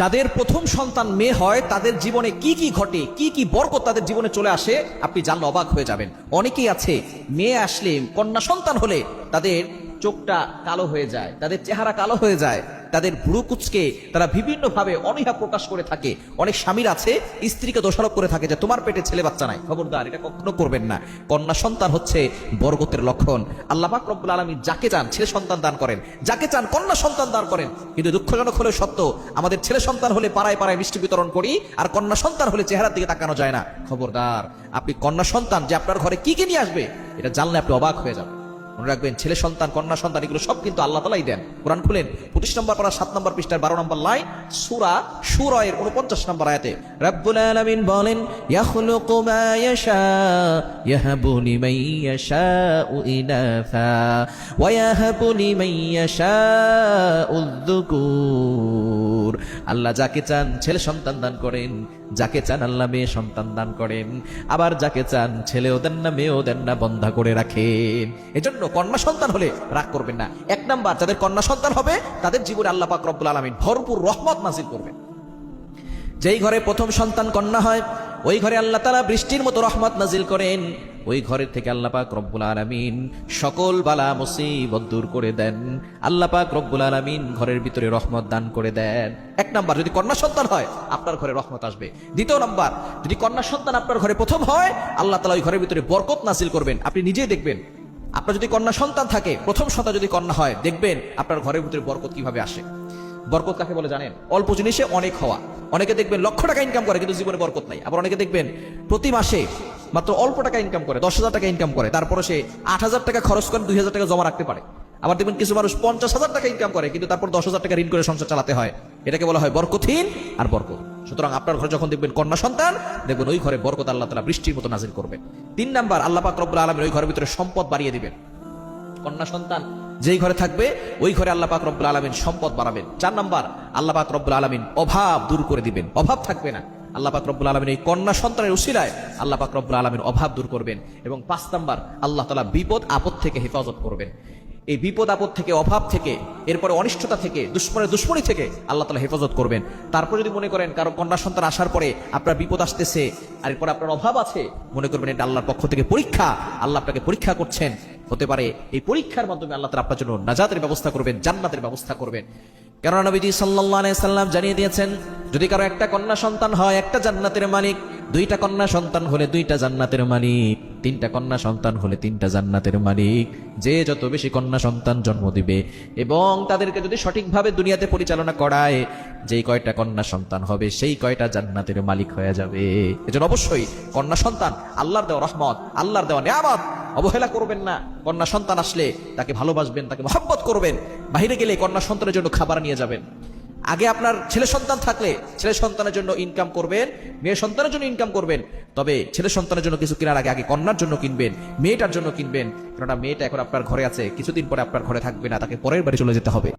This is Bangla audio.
যাদের প্রথম সন্তান মেয়ে হয়, তাদের জীবনে কি কি ঘটে, কি কি বরকত তাদের জীবনে চলে আসে, আপনি জানলে অবাক হয়ে যাবেন। অনেকেই আছে, মেয়ে আসলে কন্যা সন্তান হলে তাদের চোখটা কালো হয়ে যায়, তাদের চেহারা কালো হয়ে যায়, তাদের ভুরু কুচকে তারা বিভিন্ন ভাবে অনীহা প্রকাশ করে থাকে। অনেক স্বামীর আছে, স্ত্রীকে দোষারোপ করে থাকে যে তোমার পেটে ছেলে বাচ্চা নাই। খবরদার, এটা কখনো করবেন না। কন্যা সন্তান হচ্ছে বরগতের লক্ষণ। আল্লাহ রব্বুল আলমী যাকে চান ছেলে সন্তান দান করেন। যাকে চান কন্যা সন্তান দান করেন। কিন্তু দুঃখজনক হলে সত্য, আমাদের ছেলে সন্তান হলে পাড়ায় পাড়ায় মিষ্টি বিতরণ করি, আর কন্যা সন্তান হলে চেহারার দিকে তাকানো যায় না। খবরদার, আপনি কন্যা সন্তান যে আপনার ঘরে কি কি নিয়ে আসবে, এটা জানলে আপনি অবাক হয়ে যাবেন। মনে রাখবেন, ছেলে সন্তান, কন্যা সন্তান, এগুলো সব কিন্তু আল্লাহ তালাই দেন। কোরআন খুলেন, পঁচিশ নম্বর পারা, সাত নম্বর পৃষ্ঠার বারো নম্বর লাইন, সুরা সুরয়ের উনপঞ্চাশ নম্বর আয়াতে, রব্বুল আলামিন বলেন ইনাফা, ওয়া ইয়াহাবু লিমান আল্লাহ যাকে চান ছেলে সন্তান দান করেন, যাকে চান আল্লাহ মেয়ে সন্তান দান করেন, আবার যাকে চান ছেলেও দেন না, মেয়েও দেন না, বন্ধা করে রাখেন এজন্য কন্যা সন্তান হলে রাগ করবেন না। এক নাম্বার, যাদের কন্যা সন্তান হবে, তাদের জীবনে আল্লাহ পাক রব্বুল আলমিন ভরপুর রহমত নাজিল করবেন। যেই ঘরে প্রথম সন্তান কন্যা হয় ওই ঘরে আল্লাহ তালা বৃষ্টির মতো রহমত নাজিল করেন। ওই ঘরের থেকে আল্লাহ পাক রব্বুল আলমিন সকল বালা মুসিবত দূর করে দেন। আল্লাহ পাক রব্বুল আলমিন ঘরের ভিতরে রহমত দান করে দেন। এক নাম্বার, যদি কন্যা সন্তান হয়, আপনার ঘরে রহমত আসবে। দ্বিতীয় নাম্বার, যদি কন্যা সন্তান আপনার ঘরে প্রথম হয়, আল্লাহ তালা ওই ঘরের ভিতরে বরকত নাসিল করবেন। আপনি নিজেই দেখবেন। আপনার যদি কন্যা সন্তান থাকে, প্রথম সন্তান যদি কন্যা হয়, দেখবেন আপনার ঘরের ভিতরে বরকত কীভাবে আসে। বরকত কাকে বলে জানেন? অল্প জিনিসে অনেক হওয়া। অনেকে দেখবেন লক্ষ টাকা ইনকাম করে, কিন্তু জীবনে বরকত নাই। আবার অনেকে দেখবেন প্রতি মাসে মাত্র অল্প টাকা ইনকাম করে, দশ হাজার টাকা ইনকাম করে, তারপরে সে আট হাজার টাকা খরচ করে দুই হাজার টাকা জমা রাখতে পারে। আবার দেখবেন কিছু মানুষ পঞ্চাশ হাজার টাকা ইনকাম করে, কিন্তু তারপর দশ হাজার টাকা ঋণ করে সংসার চালাতে হয়। এটাকে বলা হয় বরকতহীন আর বরকত। সুতরাং আপনার ঘরে যখন দেখবেন কন্যা সন্তান, দেখবেন ওই ঘরে বরকত আল্লাহ তালা বৃষ্টির মতো নাজিল করবেন। তিন নাম্বার, আল্লাহ পাক রব্বুল আলমের ওই ঘরের ভিতরে সম্পদ বাড়িয়ে দিবেন। কন্যা সন্তান যেই ঘরে থাকবে, ওই ঘরে আল্লাহ পাক রব্বুল আলমিন সম্পদ বাড়াবেন চার নম্বর, আল্লাহ পাক রব্বুল আলমিন অভাব দূর করে দিবেন। অভাব থাকবে না। আল্লাহ পাক রব্বুল আলমিন এই কন্যা সন্তানের উশিলায় আল্লাহ পাক রব্বুল আলমিন অভাব দূর করবেন। এবং পাঁচ নাম্বার, আল্লাহ তালা বিপদ আপদ থেকে হেফাজত করবেন। এই বিপদ আপদ থেকে, অভাব থেকে, এরপরে অনিষ্টতা থেকে, দুশ্মনের দুশ্মনী থেকে আল্লাহ তালা হেফাজত করবেন। তারপর যদি মনে করেন কারও কন্যা সন্তান আসার পরে আপনার বিপদ আসতেছে, আর এরপর আপনার অভাব আছে, মনে করবেন এটা আল্লাহর পক্ষ থেকে পরীক্ষা, আল্লাহ আপনাকে পরীক্ষা করছেন। হতে পারে। এই পরীক্ষার মাধ্যমে আল্লাহ তালা আপনার জন্য নাজাতের ব্যবস্থা করবেন, জান্নাতের ব্যবস্থা করবেন। কেননা নবীজি সাল্লাহ সাল্লাম জানিয়ে দিয়েছেন, যদি কারও একটা কন্যা সন্তান হয়, একটা জান্নাতের মালিক, দুইটা কন্যা সন্তান হলে দুইটা জান্নাতের মালিক, তিনটা কন্যা সন্তান হলে তিনটা জান্নাতের মালিক। যে যত বেশি কন্যা সন্তান জন্ম দিবে এবং তাদেরকে যদি সঠিকভাবে দুনিয়াতে পরিচালনা করায়, যেই কয়টা কন্যা সন্তান হবে, সেই কয়টা জান্নাতের মালিক হয়ে যাবে। এজন্য অবশ্যই কন্যা সন্তান, আল্লাহর দেওয়া রহমত, আল্লাহর দেওয়া নিয়ামত অবহেলা করবেন না। কন্যা সন্তান আসলে তাকে ভালোবাসবেন, তাকে মহব্বত করবেন। বাহিরে গেলে কন্যা সন্তানের জন্য খাবার নিয়ে যাবেন। আগে আপনার ছেলে সন্তান থাকলে ছেলে সন্তানের জন্য ইনকাম করবেন, মেয়ে সন্তানের জন্য ইনকাম করবেন। তবে ছেলে সন্তানের জন্য কিছু কেনার আগে আগে কন্যার জন্য কিনবেন, মেয়েটার জন্য কিনবেন। কেননা মেয়েটা এখন আপনার ঘরে আছে, কিছুদিন পরে আপনার ঘরে থাকবে না, তাকে পরের বাড়ি চলে যেতে হবে।